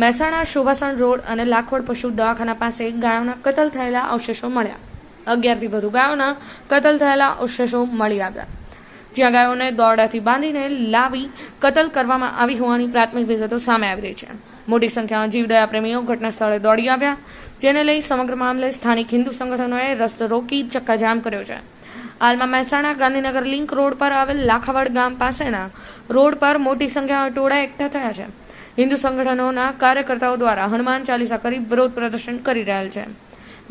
Mehsana શોભાસણ road અને લાખોડ પશુ દવાખાના પાસે ગાયોના કતલ થયેલા અવશેષો મળ્યા. અગિયારથી વધુ ગાયોના કતલ થયેલા અવશેષો મળી આવ્યા. જ્યાં ગાયોને દોરડાથી બાંધીને લાવી કતલ કરવામાં આવી હોવાની પ્રાથમિક વિગતો સામે આવી રહી છે. મોટી સંખ્યામાં જીવદયા પ્રેમીઓ ઘટના સ્થળે દોડી આવ્યા, જેને લઈ સમગ્ર મામલે સ્થાનિક હિન્દુ સંગઠનોએ રસ્તો રોકી ચક્કાજામ કર્યો છે. હાલમાં મહેસાણા ગાંધીનગર લિંક રોડ પર આવેલ લાખાવડ ગામ પાસેના રોડ પર મોટી સંખ્યામાં ટોળા એકઠા થયા છે. હિન્દુ સંગઠનોના કાર્યકર્તાઓ દ્વારા હનુમાન ચાલીસા કરી વિરોધ પ્રદર્શન કરી રહેલ છે.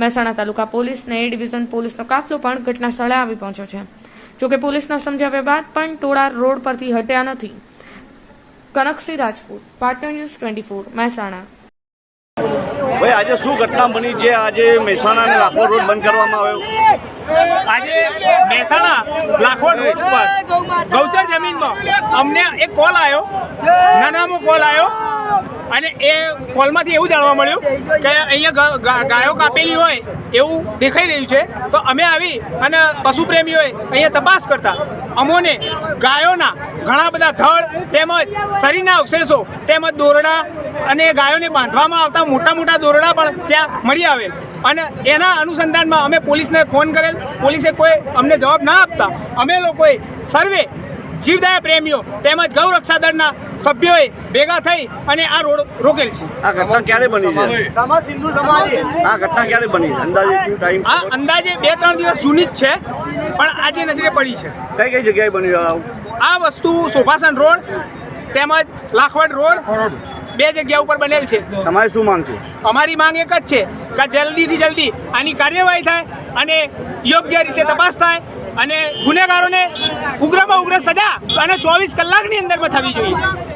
મહેસાણા તાલુકા પોલીસ ને એ ડિવિઝન પોલીસનો કાફલો પણ ઘટના સ્થળે આવી પહોંચ્યો છે. જોકે પોલીસના સમજાવ્યા બાદ પણ ટોળા રોડ પરથી હટ્યા નથી. Kanaksinh Rajput Patan news twenty four Mehsana. ભાઈ આજે શું ઘટના બની? જે આજે મહેસાણા અને લાખોડ રોડ બંધ કરવામાં આવ્યો? આજે મહેસાણા લાખોડ રોડ ઉપર ગૌચર જમીનમાં. અમને એક કોલ આવ્યો નાનામો કોલ આવ્યો અને એ કોલમાંથી એવું જાણવા મળ્યું કે અહીંયા ગાયો કાપેલી હોય એવું દેખાઈ રહ્યું છે. તો અમે આવી અને પશુ પ્રેમીઓએ અહીંયા તપાસ કરતા. અમોને ગાયોના ઘણા બધા થળ તેમજ શરીરના અવશેષો તેમજ દોરડા અને ગાયોને બાંધવામાં આવતા મોટા મોટા દોરડા પણ ત્યાં મળી આવેલ. અને એના અનુસંધાનમાં અમે પોલીસને ફોન કરેલ. પોલીસે કોઈ અમને જવાબ ના આપતા અમે લોકોએ સર્વે જીવદયા પ્રેમીઓ તેમજ ગૌ રક્ષા દળના સભ્યોએ ભેગા થઈ અને આ રોડ રોકેલ છે. આ ઘટના ક્યારે બની છે? આ ઘટના ક્યારે બની છે? અંદાજે ટાઈમ આ અંદાજે બે ત્રણ દિવસ જૂની જ છે પણ આજે નજરે પડી છે. કઈ કઈ જગ્યાએ બની આવું? આ વસ્તુ સોફાસન રોડ તેમજ લાખવડ રોડ. બે જગ્યા ઉપર બનેલ છે. તમારી શું માંગ છે? અમારી માંગ એક જ છે કે જલ્દીથી જલ્દી આની કાર્યવાહી થાય અને યોગ્ય રીતે તપાસ થાય અને ગુનેગારોને ઉગ્રમાં ઉગ્ર સજા અને ચોવીસ કલાકની અંદરમાં થવી જોઈએ.